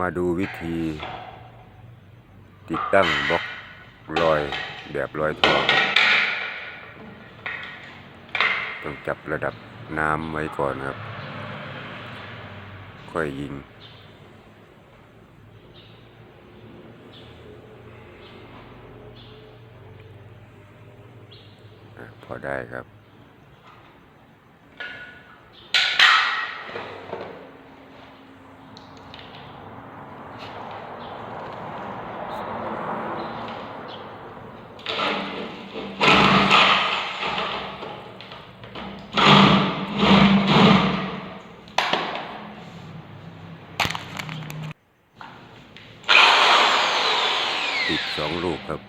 มาดูวิธี ติดตั้งบล็อกลอยแบบลอยท่อครับต้องจับระดับน้ำไว้ก่อนครับ ค่อยยิง พอได้ครับ ติดสองลูกครับ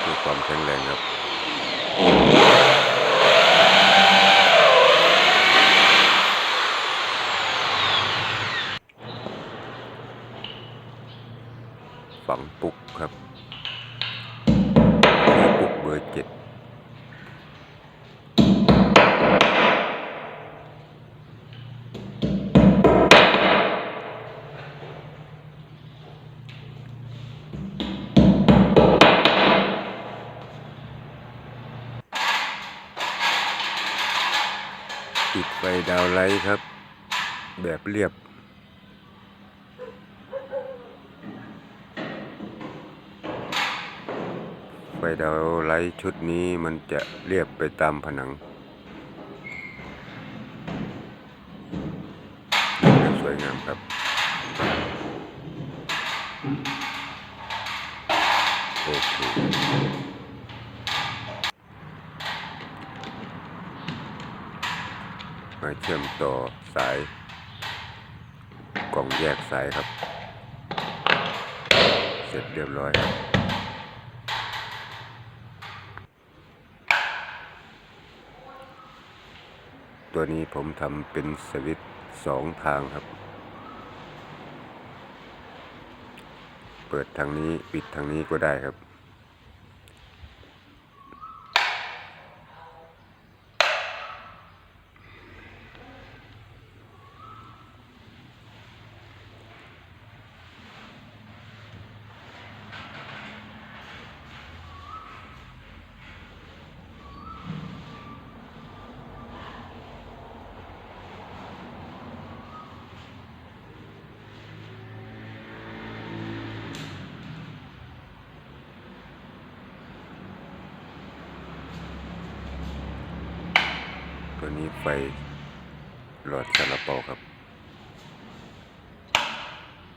เพื่อความแข็งแรงครับฝังปุกครับปุกเบอร์เจ็ด ติดไฟดาวไลท์ครับ แบบเรียบ ไฟดาวไลท์ชุดนี้มันจะเรียบไปตามผนังอย่างสวยงามครับโอเค มาเชื่อมต่อสายกล่องแยกสายครับ เสร็จเรียบร้อยครับตัวนี้ผมทำเป็นสวิตสองทางครับ เปิดทางนี้ปิดทางนี้ก็ได้ครับ ตัวนี้ไฟหลอดซาลาเปาครับ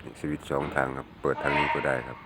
นี่สวิตช์สองทางครับ เปิดทางนี้ก็ได้ครับ